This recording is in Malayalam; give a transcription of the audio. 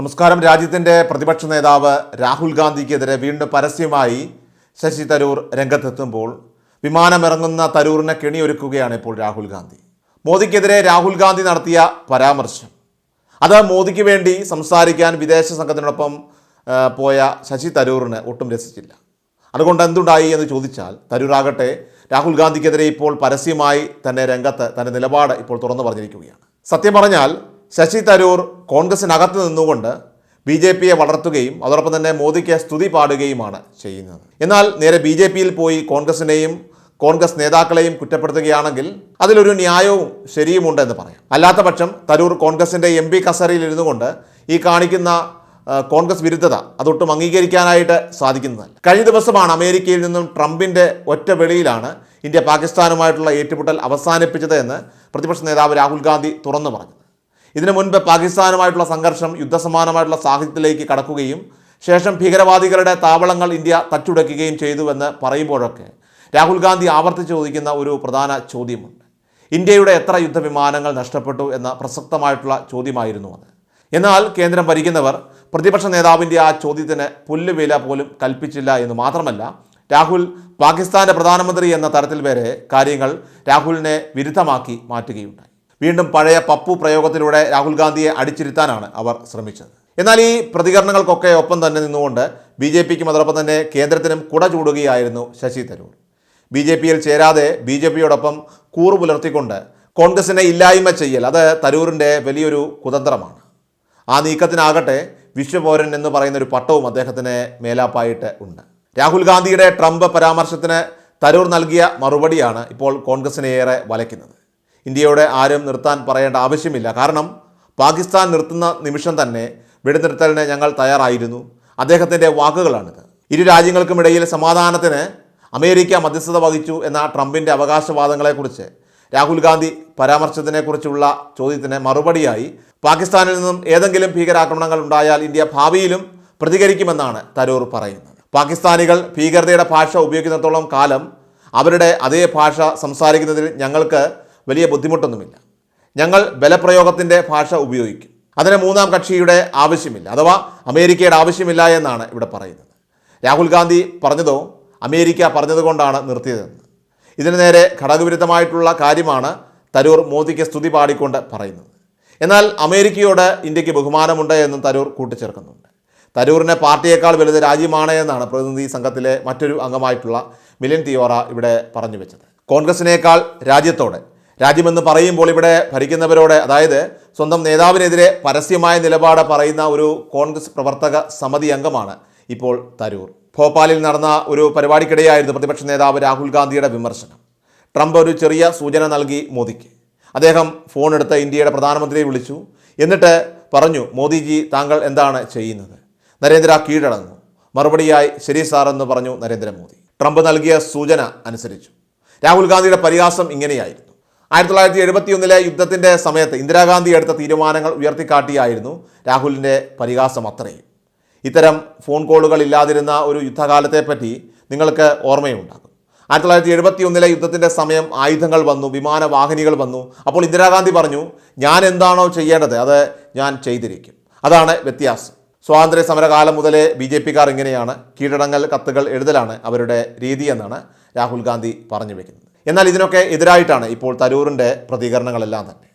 നമസ്കാരം. രാജ്യത്തിന്റെ പ്രതിപക്ഷ നേതാവ് രാഹുൽ ഗാന്ധിക്കെതിരെ വീണ്ടും പരസ്യമായി ശശി തരൂർ രംഗത്തെത്തുമ്പോൾ വിമാനമിറങ്ങുന്ന തരൂറിനെ കെണിയൊരുക്കുകയാണ് ഇപ്പോൾ രാഹുൽ ഗാന്ധി. മോദിക്കെതിരെ രാഹുൽ ഗാന്ധി നടത്തിയ പരാമർശം. അത് മോദിക്ക് വേണ്ടി സംസാരിക്കാൻ വിദേശ സംഘത്തിനോടൊപ്പം പോയ ശശി തരൂറിന് ഒട്ടും രസിച്ചില്ല. അതുകൊണ്ട് എന്തുണ്ടായി എന്ന് ചോദിച്ചാൽ തരൂറാകട്ടെ രാഹുൽ ഗാന്ധിക്കെതിരെ ഇപ്പോൾ പരസ്യമായി തന്നെ രംഗത്ത് തന്റെ നിലപാട് ഇപ്പോൾ തുറന്നു പറഞ്ഞിരിക്കുകയാണ്. സത്യം പറഞ്ഞാൽ ശശി തരൂർ കോൺഗ്രസിനകത്ത് നിന്നുകൊണ്ട് ബി ജെ പിയെ വളർത്തുകയും അതോടൊപ്പം തന്നെ മോദിക്ക് സ്തുതി പാടുകയുമാണ് ചെയ്യുന്നത്. എന്നാൽ നേരെ ബി ജെ പിയിൽ പോയി കോൺഗ്രസിനെയും കോൺഗ്രസ് നേതാക്കളെയും കുറ്റപ്പെടുത്തുകയാണെങ്കിൽ അതിലൊരു ന്യായവും ശരിയുമുണ്ട് എന്ന് പറയാം. അല്ലാത്ത പക്ഷം തരൂർ കോൺഗ്രസിന്റെ എം പി കസേരയിൽ ഇരുന്നു കൊണ്ട് ഈ കാണിക്കുന്ന കോൺഗ്രസ് വിരുദ്ധത അതൊട്ടും അംഗീകരിക്കാനായിട്ട് സാധിക്കുന്നതല്ല. കഴിഞ്ഞ ദിവസമാണ് അമേരിക്കയിൽ നിന്നും ട്രംപിന്റെ ഒറ്റ വെളിയിലാണ് ഇന്ത്യ പാകിസ്ഥാനുമായിട്ടുള്ള ഏറ്റുമുട്ടൽ അവസാനിപ്പിച്ചത് എന്ന് പ്രതിപക്ഷ നേതാവ് രാഹുൽ ഗാന്ധി തുറന്നു പറഞ്ഞത് ഇതിനു മുൻപ് പാകിസ്ഥാനുമായിട്ടുള്ള സംഘർഷം യുദ്ധസമാനമായിട്ടുള്ള സാഹചര്യത്തിലേക്ക് കടക്കുകയും ശേഷം ഭീകരവാദികളുടെ താവളങ്ങൾ ഇന്ത്യ തച്ചുടയ്ക്കുകയും ചെയ്തുവെന്ന് പറയുമ്പോഴൊക്കെ രാഹുൽ ഗാന്ധി ആവർത്തിച്ച് ചോദിക്കുന്ന ഒരു പ്രധാന ചോദ്യമുണ്ട്. ഇന്ത്യയുടെ എത്ര യുദ്ധവിമാനങ്ങൾ നഷ്ടപ്പെട്ടു എന്ന പ്രസക്തമായിട്ടുള്ള ചോദ്യമായിരുന്നു അത്. എന്നാൽ കേന്ദ്രം ഭരിക്കുന്നവർ പ്രതിപക്ഷ നേതാവിന്റെ ആ ചോദ്യത്തിന് പുല്ലുവില പോലും കൽപ്പിച്ചില്ല എന്ന് മാത്രമല്ല രാഹുൽ പാകിസ്ഥാന്റെ പ്രധാനമന്ത്രി എന്ന തരത്തിൽ വരെ കാര്യങ്ങൾ രാഹുലിനെ വിരുദ്ധമാക്കി മാറ്റുകയുണ്ടായി. വീണ്ടും പഴയ പപ്പു പ്രയോഗത്തിലൂടെ രാഹുൽ ഗാന്ധിയെ അടിച്ചിരുത്താനാണ് അവർ ശ്രമിച്ചത്. എന്നാൽ ഈ പ്രതികരണങ്ങൾക്കൊക്കെ ഒപ്പം തന്നെ നിന്നുകൊണ്ട് ബി ജെ പിക്കും അതോടൊപ്പം തന്നെ കേന്ദ്രത്തിനും കുട ചൂടുകയായിരുന്നു ശശി തരൂർ. ബി ജെ പിയിൽ ചേരാതെ ബി ജെ പിയോടൊപ്പം കൂറു പുലർത്തിക്കൊണ്ട് കോൺഗ്രസിനെ ഇല്ലായ്മ ചെയ്യൽ അത് തരൂരിന്റെ വലിയൊരു കുതന്ത്രമാണ്. ആ നീക്കത്തിനാകട്ടെ വിശ്വപൗരൻ എന്ന് പറയുന്ന ഒരു പട്ടവും അദ്ദേഹത്തിന് മേലാപ്പായിട്ട് ഉണ്ട്. രാഹുൽ ഗാന്ധിയുടെ ട്രംപ് പരാമർശത്തിന് തരൂർ നൽകിയ മറുപടിയാണ് ഇപ്പോൾ കോൺഗ്രസിനെ ഏറെ വലയ്ക്കുന്നത്. ഇന്ത്യയോടെ ആരും നിർത്താൻ പറയേണ്ട ആവശ്യമില്ല. കാരണം പാകിസ്ഥാൻ നിർത്തുന്ന നിമിഷം തന്നെ വെടിനിർത്തലിന് ഞങ്ങൾ തയ്യാറായിരുന്നു. അദ്ദേഹത്തിന്റെ വാക്കുകളാണിത്. ഇരു രാജ്യങ്ങൾക്കുമിടയിൽ സമാധാനത്തിന് അമേരിക്ക മധ്യസ്ഥത വഹിച്ചു എന്ന ട്രംപിന്റെ അവകാശവാദങ്ങളെക്കുറിച്ച് രാഹുൽ ഗാന്ധി പരാമർശത്തിനെക്കുറിച്ചുള്ള ചോദ്യത്തിന് മറുപടിയായി പാകിസ്ഥാനിൽ നിന്നും ഏതെങ്കിലും ഭീകരാക്രമണങ്ങൾ ഉണ്ടായാൽ ഇന്ത്യ ഭാവിയിലും പ്രതികരിക്കുമെന്നാണ് തരൂർ പറയുന്നത്. പാകിസ്ഥാനികൾ ഭീകരതയുടെ ഭാഷ ഉപയോഗിക്കുന്നിടത്തോളം കാലം അവരുടെ അതേ ഭാഷ സംസാരിക്കുന്നതിൽ ഞങ്ങൾക്ക് വലിയ ബുദ്ധിമുട്ടൊന്നുമില്ല. ഞങ്ങൾ ബലപ്രയോഗത്തിന്റെ ഭാഷ ഉപയോഗിക്കും. അതിന് മൂന്നാം കക്ഷിയുടെ ആവശ്യമില്ല. അഥവാ അമേരിക്കയുടെ ആവശ്യമില്ല എന്നാണ് ഇവിടെ പറയുന്നത്. രാഹുൽ ഗാന്ധി പറഞ്ഞതോ? അമേരിക്ക പറഞ്ഞതുകൊണ്ടാണ് നിർത്തിയതെന്ന്. ഇതിനു നേരെ ഘടകവിരുദ്ധമായിട്ടുള്ള കാര്യമാണ് തരൂർ മോദിക്ക് സ്തുതി പാടിക്കൊണ്ട് പറയുന്നത്. എന്നാൽ അമേരിക്കയോട് ഇന്ത്യയ്ക്ക് ബഹുമാനമുണ്ട് എന്നും തരൂർ കൂട്ടിച്ചേർക്കുന്നുണ്ട്. തരൂറിനെ പാർട്ടിയേക്കാൾ വലുത് രാജ്യമാണ് എന്നാണ് പ്രതിനിധി സംഘത്തിലെ മറ്റൊരു അംഗമായിട്ടുള്ള മിലിൻ തിയോറ ഇവിടെ പറഞ്ഞു വെച്ചത്. കോൺഗ്രസിനേക്കാൾ രാജ്യത്തോടെ രാജ്യമെന്ന് പറയുമ്പോൾ ഇവിടെ ഭരിക്കുന്നവരോട് അതായത് സ്വന്തം നേതാവിനെതിരെ പരസ്യമായ നിലപാട് പറയുന്ന ഒരു കോൺഗ്രസ് പ്രവർത്തക സമിതി അംഗമാണ് ഇപ്പോൾ തരൂർ. ഭോപ്പാലിൽ നടന്ന ഒരു പരിപാടിക്കിടെയായിരുന്നു പ്രതിപക്ഷ നേതാവ് രാഹുൽ ഗാന്ധിയുടെ വിമർശനം. ട്രംപ് ഒരു ചെറിയ സൂചന നൽകി മോദിക്ക്. അദ്ദേഹം ഫോൺ എടുത്ത് ഇന്ത്യയുടെ പ്രധാനമന്ത്രിയെ വിളിച്ചു. എന്നിട്ട് പറഞ്ഞു മോദിജി താങ്കൾ എന്താണ് ചെയ്യുന്നത്? നരേന്ദ്ര കീഴടങ്ങു മറുപടിയായി ശരി സാർ എന്ന് പറഞ്ഞു നരേന്ദ്രമോദി. ട്രംപ് നൽകിയ സൂചന അനുസരിച്ചു. രാഹുൽ ഗാന്ധിയുടെ പരിഹാസം ഇങ്ങനെയായിരുന്നു. ആയിരത്തി തൊള്ളായിരത്തി എഴുപത്തിയൊന്നിലെ യുദ്ധത്തിന്റെ സമയത്ത് ഇന്ദിരാഗാന്ധി എടുത്ത തീരുമാനങ്ങൾ ഉയർത്തിക്കാട്ടിയായിരുന്നു രാഹുലിന്റെ പരിഹാസം അത്രയും. ഇത്തരം ഫോൺ കോളുകൾ ഇല്ലാതിരുന്ന ഒരു യുദ്ധകാലത്തെപ്പറ്റി നിങ്ങൾക്ക് ഓർമ്മയുണ്ടാകും. ആയിരത്തി തൊള്ളായിരത്തി എഴുപത്തി ഒന്നിലെ യുദ്ധത്തിന്റെ സമയം ആയുധങ്ങൾ വന്നു വിമാനവാഹിനികൾ വന്നു. അപ്പോൾ ഇന്ദിരാഗാന്ധി പറഞ്ഞു ഞാൻ എന്താണോ ചെയ്യേണ്ടത് അത് ഞാൻ ചെയ്തിരിക്കും. അതാണ് വ്യത്യാസം. സ്വാതന്ത്ര്യ സമരകാലം മുതലേ ബി ജെ പിക്കാർ ഇങ്ങനെയാണ് കീഴടങ്ങൽ കത്തുകൾ എഴുതലാണ് അവരുടെ രീതി എന്നാണ് രാഹുൽ ഗാന്ധി പറഞ്ഞു വെക്കുന്നത്. എന്നാൽ ഇതിനൊക്കെ എതിരായിട്ടാണ് ഇപ്പോൾ തരൂറിന്റെ പ്രതികരണങ്ങളെല്ലാം തന്നെ.